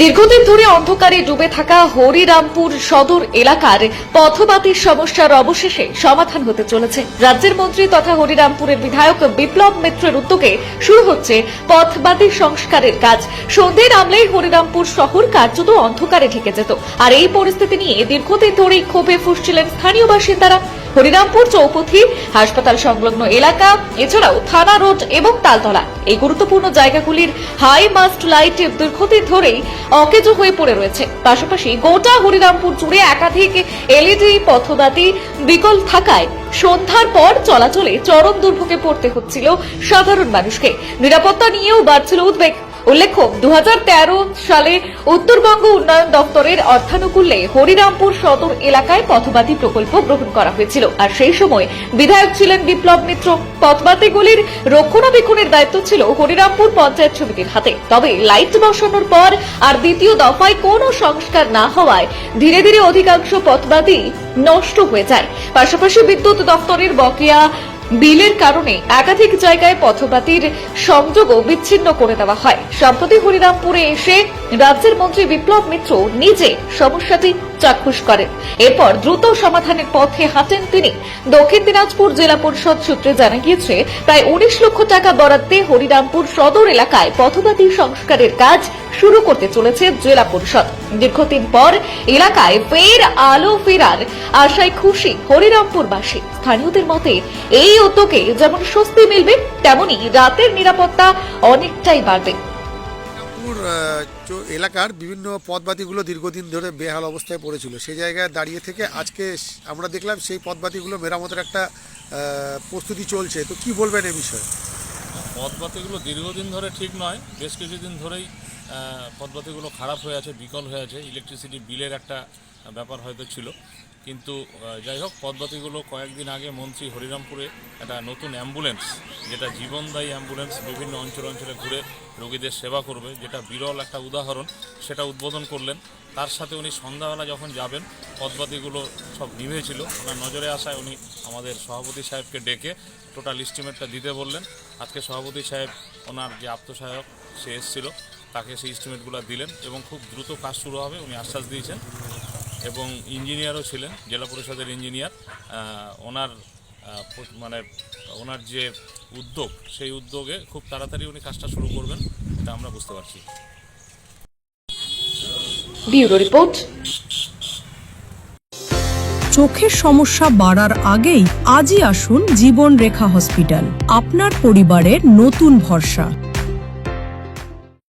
দীর্ঘদিন ধরে অন্ধকারে ডুবে থাকা হরিরামপুর সদর এলাকার পথবাতির সমস্যার অবশেষে সমাধান হতে চলেছে। রাজ্যের মন্ত্রী তথা হরিরামপুরের বিধায়ক বিপ্লব মিত্রের উদ্যোগে শুরু হচ্ছে পথবাতি সংস্কারের কাজ। সন্ধ্যে নামলেই হরিরামপুর শহর কার্যত অন্ধকারে ঢেকে যেত। আর এই পরিস্থিতি নিয়ে দীর্ঘদিন ধরেই ক্ষোভে ফুসছিলেন স্থানীয় বাসিন্দারা। হরিরামপুর চৌপথি হাসপাতাল সংলগ্ন এলাকা, এছাড়াও থানা রোড এবং তালতলা। এই গুরুত্বপূর্ণ জায়গাগুলির হাই মাস্ট লাইট দীর্ঘদিন ধরেই অকেজো হয়ে পড়ে রয়েছে। পাশাপাশি গোটা হরিরামপুর জুড়ে একাধিক এলইডি পথবাতি বিকল থাকায় সন্ধ্যার পর চলাচলে চরম দুর্ভোগে পড়তে হচ্ছিল সাধারণ মানুষকে। নিরাপত্তা নিয়েও বাড়ছিল উদ্বেগ। উল্লেখ্য দু হাজার তেরো সালে উত্তরবঙ্গ উন্নয়ন দপ্তরের অর্থানুকূল্যে হরিরামপুর সদর এলাকায় পথবাতি প্রকল্প গ্রহণ করা হয়েছিল। আর সেই সময় বিধায়ক ছিলেন বিপ্লব মিত্র। পথবাতিগুলির রক্ষণাবেক্ষণের দায়িত্ব ছিল হরিরামপুর পঞ্চায়েত সমিতির হাতে। তবে লাইট বসানোর পর আর দ্বিতীয় দফায় কোনো সংস্কার না হওয়ায় ধীরে ধীরে অধিকাংশ পথবাতি নষ্ট হয়ে যায়। পাশাপাশি বিদ্যুৎ দপ্তরের বকেয়া বিলের কারণে একাধিক জায়গায় পথপাতির সংযোগও বিচ্ছিন্ন করে দেওয়া হয়। সম্প্রতি হরিরামপুরে এসে রাজ্যের মন্ত্রী বিপ্লব মিত্র নিজে সমস্যাটি চাক্ষুষ করেন এরপর দ্রুত সমাধানের পথে হাঁটেন তিনি। দক্ষিণ দিনাজপুর জেলা পরিষদ সূত্রে জানা গিয়েছে, প্রায় উনিশ লক্ষ টাকা বরাদ্দে হরিরামপুর সদর এলাকায় পথবাতি সংস্কারের কাজ শুরু করতে চলেছে জেলা পরিষদ। দীর্ঘদিন পর এলাকায় ফের আলো ফেরার আশায় খুশি হরিরামপুরবাসী। স্থানীয়দের মতে, এই উদ্যোগে যেমন স্বস্তি মিলবে, তেমনি রাতের নিরাপত্তা অনেকটাই বাড়বে। রামপুর এলাকার বিভিন্ন পথবাতিগুলো দীর্ঘদিন ধরে বেহাল অবস্থায় পড়েছিল। সেই জায়গায় দাঁড়িয়ে থেকে আজকে আমরা দেখলাম সেই পথবাতিগুলো মেরামতের একটা প্রস্তুতি চলছে। তো কি বলবেন এ বিষয়ে? পথবাতিগুলো দীর্ঘদিন ধরে ঠিক নয়। বেশ কিছুদিন ধরেই আহ, পথবাতিগুলো খারাপ হয়ে আছে বিকল হয়ে আছে। ইলেকট্রিসিটি বিলের একটা ব্যাপার হয়তো ছিল। কিন্তু যাই হোক পথবাতিগুলো কয়েকদিন আগে মন্ত্রী হরিরামপুরে একটা নতুন অ্যাম্বুলেন্স, যেটা জীবনদায়ী অ্যাম্বুলেন্স বিভিন্ন অঞ্চল অঞ্চলে ঘুরে রোগীদের সেবা করবে, যেটা বিরল একটা উদাহরণ, সেটা উদ্বোধন করলেন। তার সাথে উনি সন্ধ্যাবেলা যখন যাবেন পথবাতিগুলো সব নিভেছিল। ওনার নজরে আসায় উনি আমাদের সভাপতি সাহেবকে ডেকে টোটাল ইস্টিমেটটা দিতে বললেন। আজকে সভাপতি সাহেব, ওনার যে আত্মসহায়ক, সে এসেছিল, তাকে সেই ইস্টিমেটগুলো দিলেন এবং খুব দ্রুত কাজ শুরু হবে, উনি আশ্বাস দিয়েছেন। এবং ইঞ্জিনিয়ারও ছিলেন জেলা পরিষদের ইঞ্জিনিয়ার। ওনার মানে ওনার যে উদ্যোগ সেই উদ্যোগে খুব তাড়াতাড়ি উনি কাজটা শুরু করবেন এটা আমরা বুঝতে পারছি। Bureau report. চোখের সমস্যা বাড়ার আগেই আজই আসুন জীবন রেখা হসপিটাল। আপনার পরিবারের নতুন ভরসা।